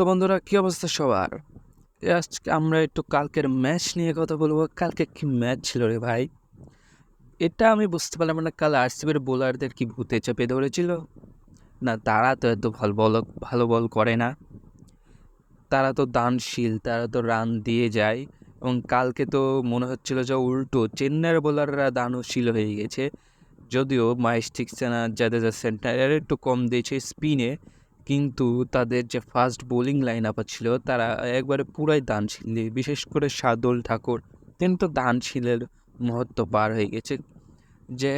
তো বন্ধুরা, কী অবস্থা সবার? আজকে আমরা একটু কালকের ম্যাচ নিয়ে কথা বলব। কালকে কি ম্যাচ ছিল রে ভাই? এটা আমি বুঝতে পারলাম না, কাল আরসিবির বোলারদের কি ভূতে চেপে ধরেছিল? না, তারা তো এত ভালো বল ভালো বল করে না। তারা তো দানশীল, তারা তো রান দিয়ে যায়। এবং কালকে তো মনে হচ্ছিল যে উল্টো চেন্নাইয়ের বোলাররা দানশীল হয়ে গেছে। যদিও মাইস্টিক সেনা জাদেজা সেন্টার একটু কম দিয়েছে স্পিনে কিন্তু তাদের যে ফার্স্ট বোলিং লাইন আপ ছিল, তারা একবারে পুরাই দানশীল বিশেষ করে সাদল ঠাকুর, তিনি তো দানশীলের মহত্ব পার হয়ে গেছে। যে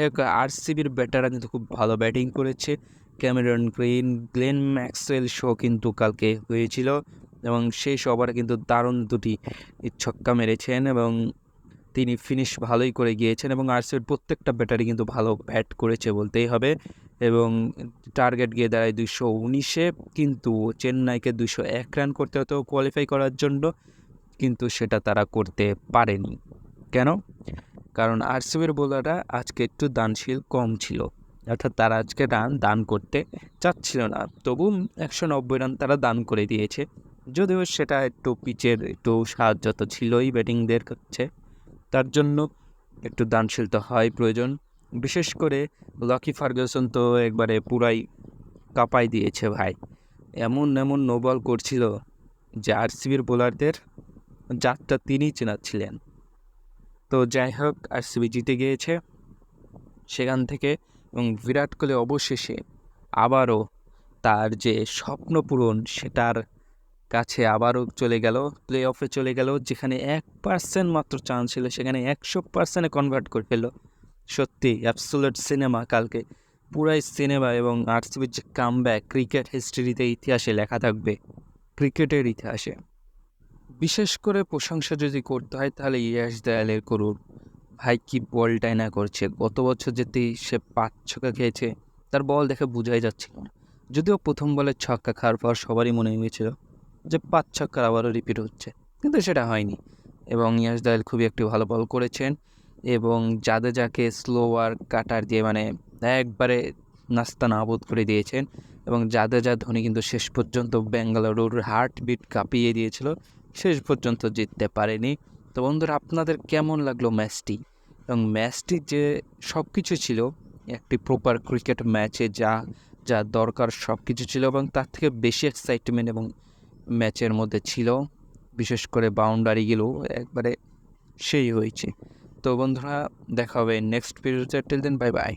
আরসিবির ব্যাটাররা কিন্তু খুব ভালো ব্যাটিং করেছে। Cameron Green, Glenn Maxwell show কিন্তু কালকে হয়েছিল এবং শেষ ওভারে কিন্তু দারুণ দুটি ছক্কা মেরেছেন এবং তিনি ফিনিশ ভালোই করে গিয়েছেন এবং আরসিবির প্রত্যেকটা ব্যাটারি কিন্তু ভালো ব্যাট করেছে বলতেই হবে। এবং টার্গেট গিয়ে দাঁড়ায় দুইশো উনিশে, কিন্তু চেন্নাইকে দুইশো এক রান করতে হতো কোয়ালিফাই করার জন্য, কিন্তু সেটা তারা করতে পারেনি। কেন? কারণ আরসিবির বোলাররা আজকে একটু দানশীল কম ছিল। অর্থাৎ তারা আজকে রান দান করতে চাচ্ছিল না। তবু একশো নব্বই রান তারা দান করে দিয়েছে। যদিও সেটা একটু পিচের একটু সাহায্য তো ছিলই ব্যাটিংদের কাছে। তার জন্য একটু দানশীল তো হয় প্রয়োজন। বিশেষ করে লকি ফার্গুসন তো একবারে পুরাই কাঁপাই দিয়েছে ভাই। এমন এমন নো বল করছিল যে আরসিবির বোলারদের যাত্রা তিনিই চেনাচ্ছিলেন। তো যাই হোক, আরসিবি জিতে গিয়েছে। সেখান থেকে এবং বিরাট কোহলি অবশেষে আবারও তার যে স্বপ্ন পূরণ, সেটার কাছে আবারও চলে গেল প্লে অফে চলে গেল, যেখানে এক পার্সেন্ট মাত্র চান্স ছিল, সেখানে একশো পার্সেন্টে কনভার্ট করে ফেলল। সত্যি অ্যাবসোলেট সিনেমা কালকে। পুরাই সিনেমা এবং আরসিবির যে কাম ক্রিকেট হিস্ট্রিতে ইতিহাসে লেখা থাকবে। ক্রিকেটের ইতিহাসে। বিশেষ করে প্রশংসা যদি করতে হয়, তাহলে ইয়াস দয়ালের করুন ভাই, কি বলটাই না করছে। গত বছর যেতেই সে পাঁচ ছক্কা খেয়েছে, তার বল দেখে বোঝাই যাচ্ছিল না। যদিও প্রথম বলে ছক্কা খাওয়ার পর সবারই মনে হয়েছিল যে পাঁচ ছক্কার আবারও রিপিট হচ্ছে, কিন্তু সেটা হয়নি। এবং ইয়াস দয়াল খুবই একটি ভালো বল করেছেন। এবং জাদেজাকে স্লোয়ার কাটার দিয়ে মানে একবারে নাস্তা নাবুদ করে দিয়েছেন এবং জাদেজা ধোনি কিন্তু শেষ পর্যন্ত বেঙ্গালুরুর হার্ট বিট কাঁপিয়ে দিয়েছিল, শেষ পর্যন্ত জিততে পারেনি। তো বন্ধুরা, আপনাদের কেমন লাগল ম্যাচটি? এবং ম্যাচটি যে সব কিছু ছিল, একটি প্রপার ক্রিকেট ম্যাচে যা যা দরকার সব কিছু ছিল এবং তার থেকে বেশি এক্সাইটমেন্ট এবং ম্যাচের মধ্যে ছিল, বিশেষ করে বাউন্ডারিগুলো একবারে সেই হয়েছে। তো বন্ধুরা দেখা হবে নেক্সট ভিডিওতে টিল দেন বাই বাই